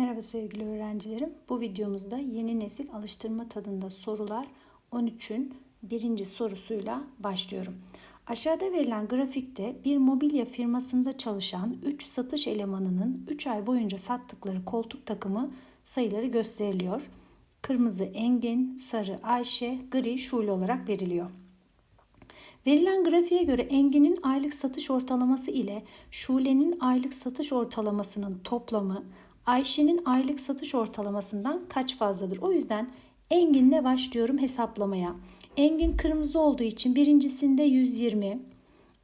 Merhaba sevgili öğrencilerim. Bu videomuzda yeni nesil alıştırma tadında sorular 13'ün birinci sorusuyla başlıyorum. Aşağıda verilen grafikte bir mobilya firmasında çalışan 3 satış elemanının 3 ay boyunca sattıkları koltuk takımı sayıları gösteriliyor. Kırmızı Engin, sarı Ayşe, gri Şule olarak veriliyor. Verilen grafiğe göre Engin'in aylık satış ortalaması ile Şule'nin aylık satış ortalamasının toplamı Ayşe'nin aylık satış ortalamasından kaç fazladır? O yüzden Engin'le başlıyorum hesaplamaya. Engin kırmızı olduğu için birincisinde 120,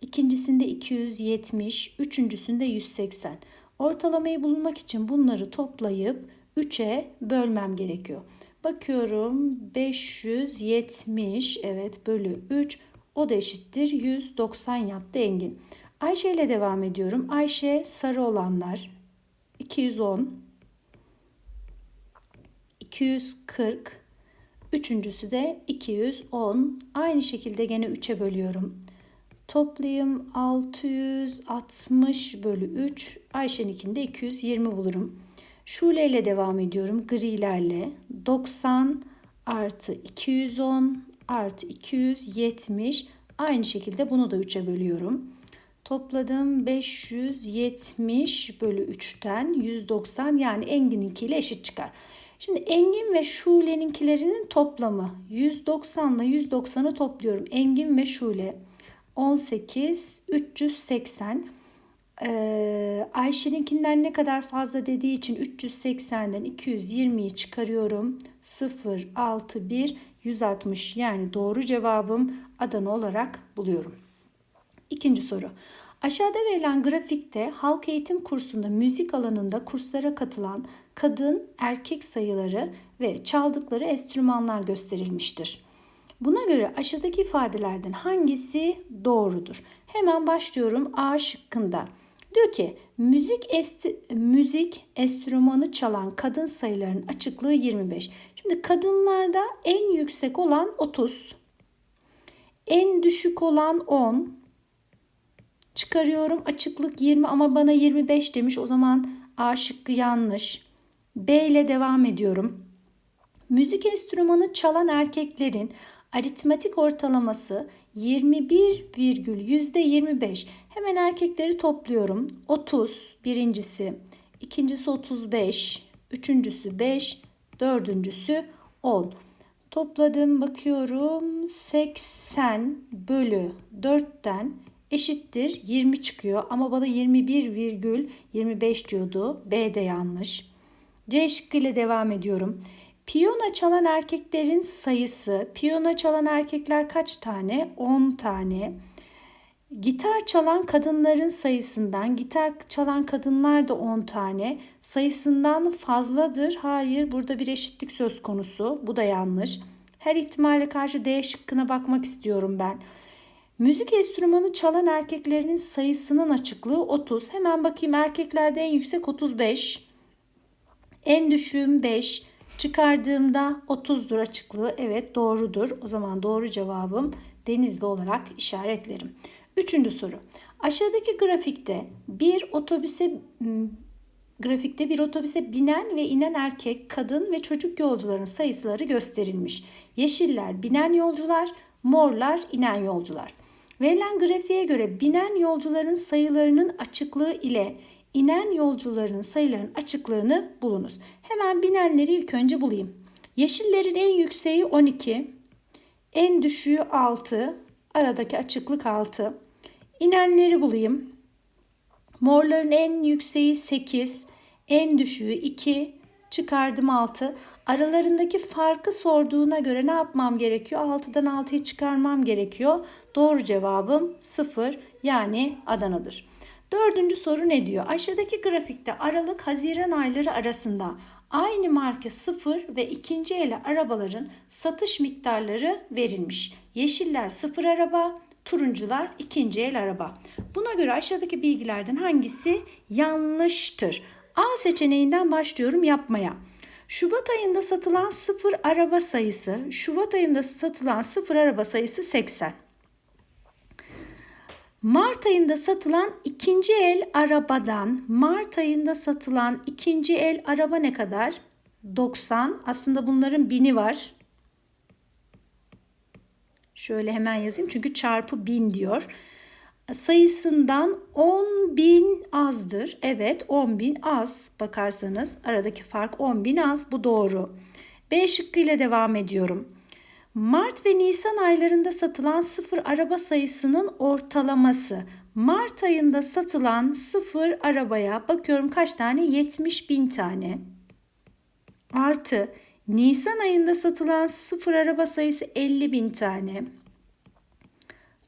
ikincisinde 270, üçüncüsünde 180. Ortalamayı bulmak için bunları toplayıp 3'e bölmem gerekiyor. Bakıyorum 570 evet bölü 3 o da eşittir 190 yaptı Engin. Ayşe ile devam ediyorum. Ayşe sarı olanlar 210 240 Üçüncüsü de 210. Aynı şekilde gene 3'e bölüyorum. Toplayayım 660 bölü 3. Ayşe'ninkinde 220 bulurum. Şule ile devam ediyorum. Grilerle. 90 artı 210 artı 270. Aynı şekilde bunu da 3'e bölüyorum. Topladım 570 bölü 3'ten 190 yani Engin'inkiyle eşit çıkar. Şimdi Engin ve Şule'ninkilerinin toplamı 190 ile 190'ı topluyorum. Engin ve Şule 18 380 ee, Ayşe'ninkinden ne kadar fazla dediği için 380'den 220'yi çıkarıyorum. 0 6 1 160 yani doğru cevabım Adana olarak buluyorum. İkinci soru. Aşağıda verilen grafikte halk eğitim kursunda müzik alanında kurslara katılan kadın, erkek sayıları ve çaldıkları enstrümanlar gösterilmiştir. Buna göre aşağıdaki ifadelerden hangisi doğrudur? Hemen başlıyorum A şıkkında. Diyor ki müzik esti, müzik enstrümanı çalan kadın sayılarının açıklığı 25. Şimdi kadınlarda en yüksek olan 30, en düşük olan 10, çıkarıyorum açıklık 20 ama bana 25 demiş. O zaman A şıkkı yanlış. B ile devam ediyorum. Müzik enstrümanı çalan erkeklerin aritmatik ortalaması 21,25. Hemen erkekleri topluyorum. 30 birincisi, ikincisi 35, üçüncüsü 5, dördüncüsü 10. Topladım bakıyorum 80 bölü 4'ten eşittir 20 çıkıyor ama bana 21,25 diyordu. B de yanlış. C şıkkı ile devam ediyorum. Piyano çalan erkeklerin sayısı, piyano çalan erkekler kaç tane? 10 tane. Gitar çalan kadınların sayısından, gitar çalan kadınlar da 10 tane. Sayısından fazladır. Hayır, burada bir eşitlik söz konusu. Bu da yanlış. Her ihtimale karşı D şıkkına bakmak istiyorum ben. Müzik enstrümanı çalan erkeklerin sayısının açıklığı 30. Hemen bakayım erkeklerde en yüksek 35. En düşüğüm 5. Çıkardığımda 30'dur açıklığı. Evet doğrudur. O zaman doğru cevabım Denizli olarak işaretlerim. Üçüncü soru. Aşağıdaki grafikte bir otobüse grafikte bir otobüse binen ve inen erkek, kadın ve çocuk yolcuların sayıları gösterilmiş. Yeşiller binen yolcular, morlar inen yolcular. Verilen grafiğe göre binen yolcuların sayılarının açıklığı ile inen yolcuların sayılarının açıklığını bulunuz. Hemen binenleri ilk önce bulayım. Yeşillerin en yükseği 12, en düşüğü 6, aradaki açıklık 6. İnenleri bulayım. Morların en yükseği 8, en düşüğü 2, çıkardım 6. Aralarındaki farkı sorduğuna göre ne yapmam gerekiyor? 6'dan 6'yı çıkarmam gerekiyor. Doğru cevabım 0 yani Adana'dır. Dördüncü soru ne diyor? Aşağıdaki grafikte Aralık-Haziran ayları arasında aynı marka sıfır ve ikinci el arabaların satış miktarları verilmiş. Yeşiller sıfır araba, turuncular ikinci el araba. Buna göre aşağıdaki bilgilerden hangisi yanlıştır? A seçeneğinden başlıyorum yapmaya. Şubat ayında satılan sıfır araba sayısı, Şubat ayında satılan sıfır araba sayısı 80. Mart ayında satılan ikinci el arabadan Mart ayında satılan ikinci el araba ne kadar? 90. Aslında bunların bini var. Şöyle hemen yazayım çünkü çarpı bin diyor. Sayısından 10 bin azdır. Evet 10 bin az bakarsanız aradaki fark 10 bin az bu doğru. B şıkkı ile devam ediyorum. Mart ve Nisan aylarında satılan sıfır araba sayısının ortalaması. Mart ayında satılan sıfır arabaya bakıyorum kaç tane? 70 bin tane. Artı Nisan ayında satılan sıfır araba sayısı 50 bin tane.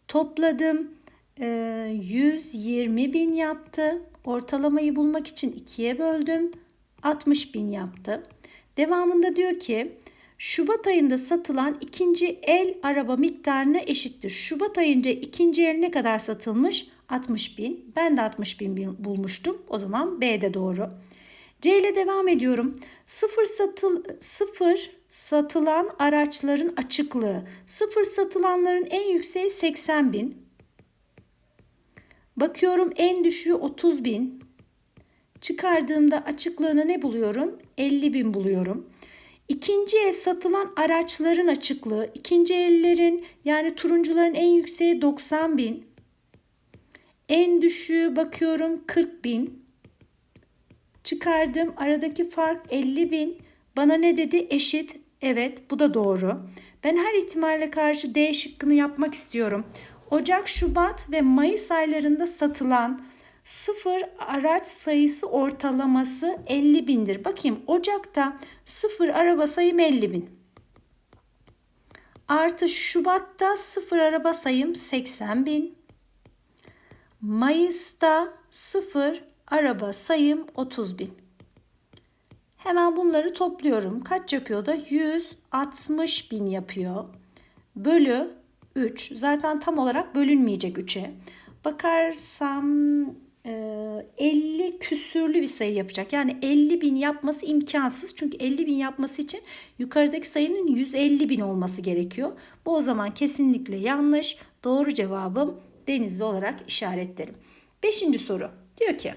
Topladım 120 bin yaptı. Ortalamayı bulmak için ikiye böldüm. 60 bin yaptı. Devamında diyor ki Şubat ayında satılan ikinci el araba miktarına eşittir. Şubat ayınca ikinci el ne kadar satılmış? 60 bin. Ben de 60 bin bulmuştum. O zaman B de doğru. C ile devam ediyorum. Sıfır, satıl, sıfır satılan araçların açıklığı. Sıfır satılanların en yükseği 80 bin. Bakıyorum en düşüğü 30 bin. Çıkardığımda açıklığını ne buluyorum? 50 bin buluyorum. İkinci el satılan araçların açıklığı, ikinci ellerin yani turuncuların en yükseği 90 bin. En düşüğü bakıyorum 40 bin. Çıkardım aradaki fark 50 bin. Bana ne dedi? Eşit. Evet bu da doğru. Ben her ihtimalle karşı D şıkkını yapmak istiyorum. Ocak, Şubat ve Mayıs aylarında satılan sıfır araç sayısı ortalaması 50 bindir. Bakayım Ocak'ta sıfır araba sayım 50 bin. Artı Şubat'ta sıfır araba sayım 80 bin. Mayıs'ta sıfır araba sayım 30 bin. Hemen bunları topluyorum. Kaç yapıyor da? 160 bin yapıyor. Bölü 3. Zaten tam olarak bölünmeyecek 3'e. Bakarsam 50 e, küsürlü bir sayı yapacak. Yani 50 bin yapması imkansız. Çünkü 50 bin yapması için yukarıdaki sayının 150 bin olması gerekiyor. Bu o zaman kesinlikle yanlış. Doğru cevabım denizli olarak işaretlerim. Beşinci soru. Diyor ki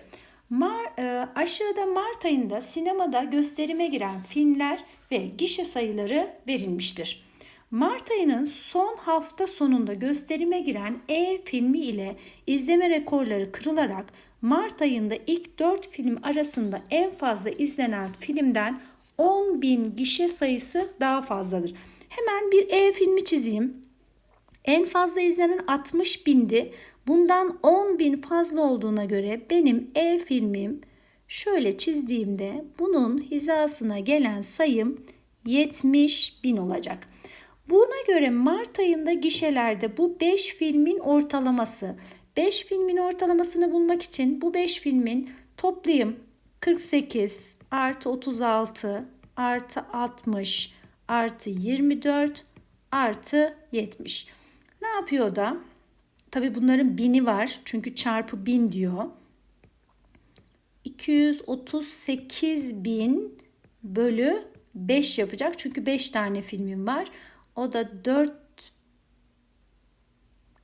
Mar, e, aşağıda Mart ayında sinemada gösterime giren filmler ve gişe sayıları verilmiştir. Mart ayının son hafta sonunda gösterime giren E filmi ile izleme rekorları kırılarak Mart ayında ilk 4 film arasında en fazla izlenen filmden 10 bin gişe sayısı daha fazladır. Hemen bir E filmi çizeyim. En fazla izlenen 60 bindi. Bundan 10 bin fazla olduğuna göre benim E filmim şöyle çizdiğimde bunun hizasına gelen sayım 70 bin olacak. Buna göre Mart ayında gişelerde bu 5 filmin ortalaması. 5 filmin ortalamasını bulmak için bu 5 filmin toplayayım. 48 artı 36 artı 60 artı 24 artı 70. Ne yapıyor da? Tabi bunların bini var. Çünkü çarpı bin diyor. 238 bin bölü 5 yapacak. Çünkü 5 tane filmim var. O da 4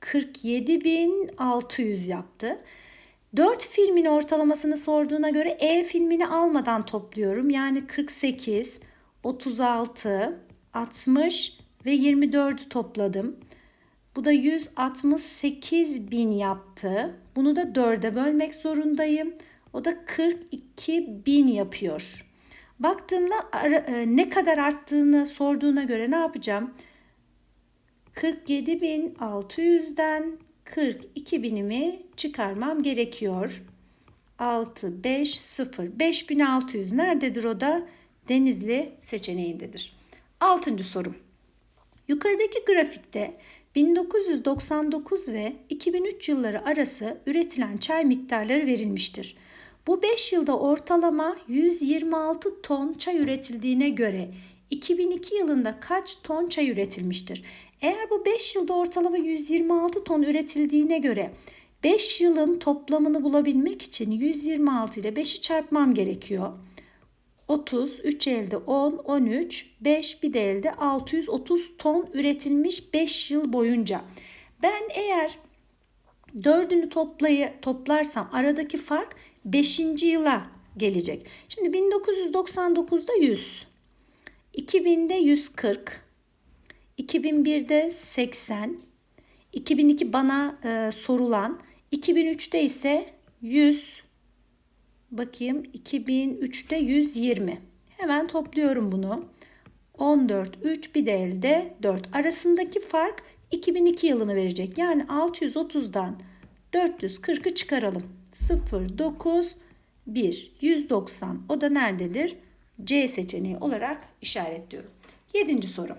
47.600 yaptı. 4 filmin ortalamasını sorduğuna göre E filmini almadan topluyorum. Yani 48, 36, 60 ve 24'ü topladım. Bu da 168 bin yaptı. Bunu da 4'e bölmek zorundayım. O da 42 bin yapıyor. Baktığımda e, ne kadar arttığını sorduğuna göre ne yapacağım? 47.600'den 42 binimi çıkarmam gerekiyor. 6, 5, 0. 5600 nerededir o da? Denizli seçeneğindedir. Altıncı sorum. Yukarıdaki grafikte 1999 ve 2003 yılları arası üretilen çay miktarları verilmiştir. Bu 5 yılda ortalama 126 ton çay üretildiğine göre 2002 yılında kaç ton çay üretilmiştir? Eğer bu 5 yılda ortalama 126 ton üretildiğine göre 5 yılın toplamını bulabilmek için 126 ile 5'i çarpmam gerekiyor. 30, 3 elde 10, 13, 5 bir de elde 630 ton üretilmiş 5 yıl boyunca. Ben eğer Dördünü toplayı, toplarsam aradaki fark 5. yıla gelecek. Şimdi 1999'da 100, 2000'de 140, 2001'de 80, 2002 bana e, sorulan, 2003'te ise 100, bakayım 2003'te 120. Hemen topluyorum bunu. 14, 3 bir de elde 4. Arasındaki fark 2002 yılını verecek. Yani 630'dan 440'ı çıkaralım. 0, 9, 1, 190. O da nerededir? C seçeneği olarak işaretliyorum. Yedinci soru.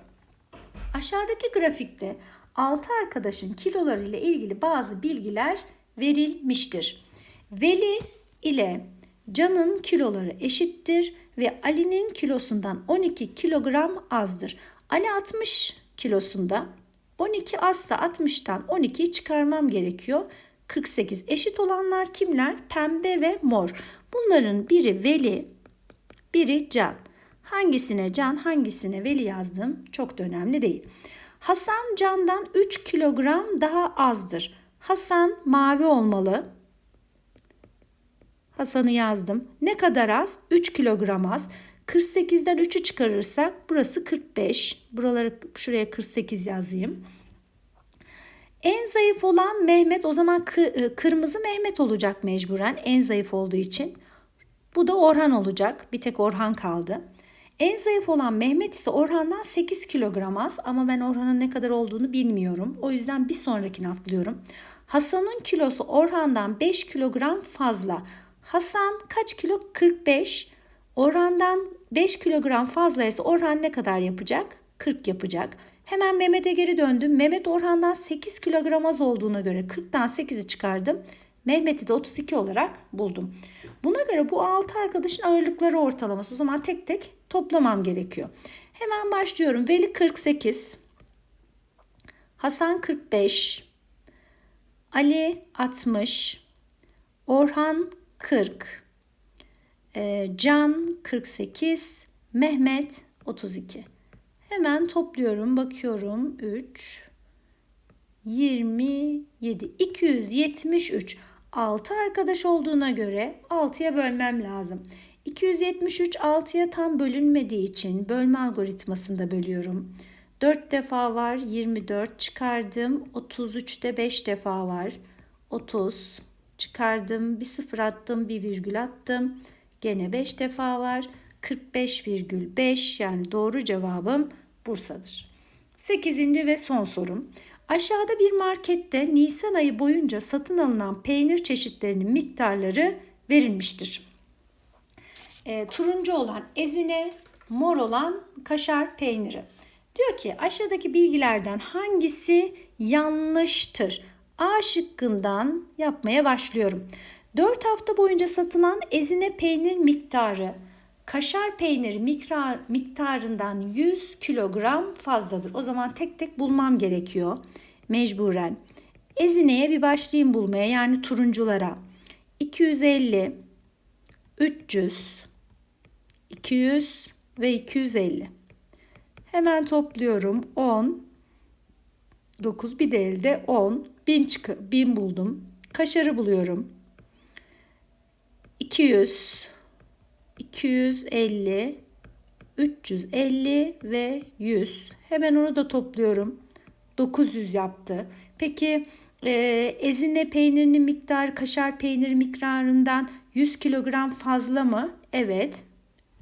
Aşağıdaki grafikte 6 arkadaşın kiloları ile ilgili bazı bilgiler verilmiştir. Veli ile Can'ın kiloları eşittir ve Ali'nin kilosundan 12 kilogram azdır. Ali 60 kilosunda 12 azsa 60'tan 12'yi çıkarmam gerekiyor. 48 eşit olanlar kimler? Pembe ve mor. Bunların biri Veli, biri Can. Hangisine Can, hangisine Veli yazdım çok da önemli değil. Hasan Can'dan 3 kilogram daha azdır. Hasan mavi olmalı. Hasan'ı yazdım. Ne kadar az? 3 kilogram az. 48'den 3'ü çıkarırsak burası 45. Buraları şuraya 48 yazayım. En zayıf olan Mehmet o zaman e, kırmızı Mehmet olacak mecburen en zayıf olduğu için. Bu da Orhan olacak. Bir tek Orhan kaldı. En zayıf olan Mehmet ise Orhan'dan 8 kilogram az ama ben Orhan'ın ne kadar olduğunu bilmiyorum. O yüzden bir sonrakini atlıyorum. Hasan'ın kilosu Orhan'dan 5 kilogram fazla. Hasan kaç kilo? 45. Orhan'dan 5 kilogram fazlaysa Orhan ne kadar yapacak? 40 yapacak. Hemen Mehmet'e geri döndüm. Mehmet Orhan'dan 8 kilogram az olduğuna göre 40'tan 8'i çıkardım. Mehmet'i de 32 olarak buldum. Buna göre bu 6 arkadaşın ağırlıkları ortalaması. O zaman tek tek toplamam gerekiyor. Hemen başlıyorum. Veli 48. Hasan 45. Ali 60. Orhan 40. E, Can 48. Mehmet 32. Hemen topluyorum. Bakıyorum. 3 27 273 6 arkadaş olduğuna göre 6'ya bölmem lazım. 273 6'ya tam bölünmediği için bölme algoritmasında bölüyorum. 4 defa var 24 çıkardım. 33'te 5 defa var. 30 çıkardım. Bir sıfır attım bir virgül attım. Gene 5 defa var. 45,5 yani doğru cevabım Bursa'dır. 8. ve son sorum. Aşağıda bir markette Nisan ayı boyunca satın alınan peynir çeşitlerinin miktarları verilmiştir. E, turuncu olan ezine, mor olan kaşar peyniri. Diyor ki aşağıdaki bilgilerden hangisi yanlıştır? A şıkkından yapmaya başlıyorum. 4 hafta boyunca satılan ezine peynir miktarı kaşar peyniri miktar, miktarından 100 kilogram fazladır. O zaman tek tek bulmam gerekiyor mecburen. Ezine'ye bir başlayayım bulmaya yani turunculara. 250, 300, 200 ve 250. Hemen topluyorum. 10, 9 bir de elde 10. 1000, çık 1000 buldum. Kaşarı buluyorum. 200, 250, 350 ve 100. Hemen onu da topluyorum. 900 yaptı. Peki e, ezine peynirinin miktarı kaşar peyniri miktarından 100 kilogram fazla mı? Evet.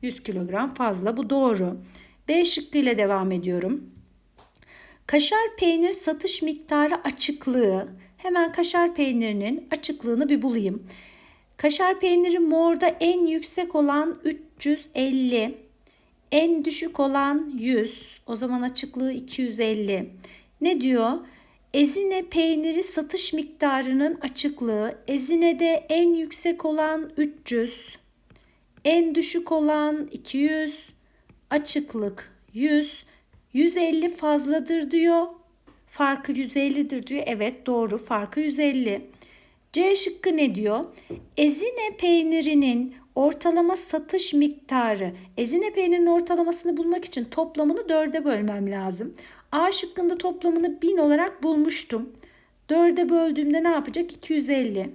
100 kilogram fazla. Bu doğru. B şıkkı ile devam ediyorum. Kaşar peynir satış miktarı açıklığı. Hemen kaşar peynirinin açıklığını bir bulayım. Kaşar peyniri morda en yüksek olan 350, en düşük olan 100. O zaman açıklığı 250. Ne diyor? Ezine peyniri satış miktarının açıklığı Ezine'de en yüksek olan 300, en düşük olan 200, açıklık 100, 150 fazladır diyor. Farkı 150'dir diyor. Evet doğru farkı 150. C şıkkı ne diyor? Ezine peynirinin ortalama satış miktarı. Ezine peynirinin ortalamasını bulmak için toplamını dörde bölmem lazım. A şıkkında toplamını 1000 olarak bulmuştum. 4'e böldüğümde ne yapacak? 250.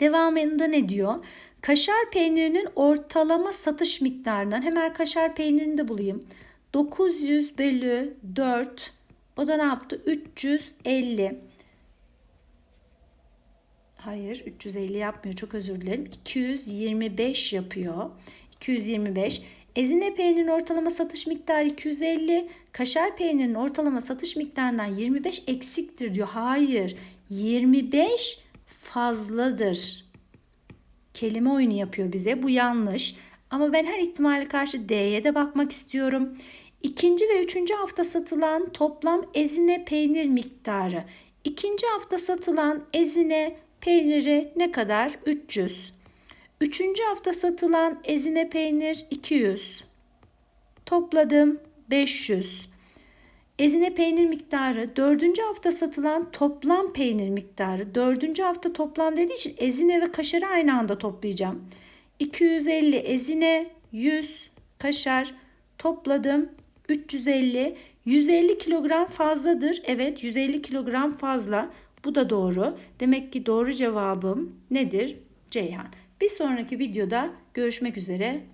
Devamında ne diyor? Kaşar peynirinin ortalama satış miktarından hemen kaşar peynirini de bulayım. 900 bölü 4 o da ne yaptı? 350. Hayır 350 yapmıyor çok özür dilerim. 225 yapıyor. 225. Ezine peynirinin ortalama satış miktarı 250. Kaşar peynirinin ortalama satış miktarından 25 eksiktir diyor. Hayır 25 fazladır. Kelime oyunu yapıyor bize. Bu yanlış. Ama ben her ihtimale karşı D'ye de bakmak istiyorum. İkinci ve üçüncü hafta satılan toplam ezine peynir miktarı. İkinci hafta satılan ezine peyniri ne kadar? 300. Üçüncü hafta satılan ezine peynir 200. Topladım 500. Ezine peynir miktarı dördüncü hafta satılan toplam peynir miktarı. Dördüncü hafta toplam dediği için ezine ve kaşarı aynı anda toplayacağım. 250 ezine 100 kaşar topladım 350 150 kilogram fazladır. Evet 150 kilogram fazla. Bu da doğru. Demek ki doğru cevabım nedir? Ceyhan. Bir sonraki videoda görüşmek üzere.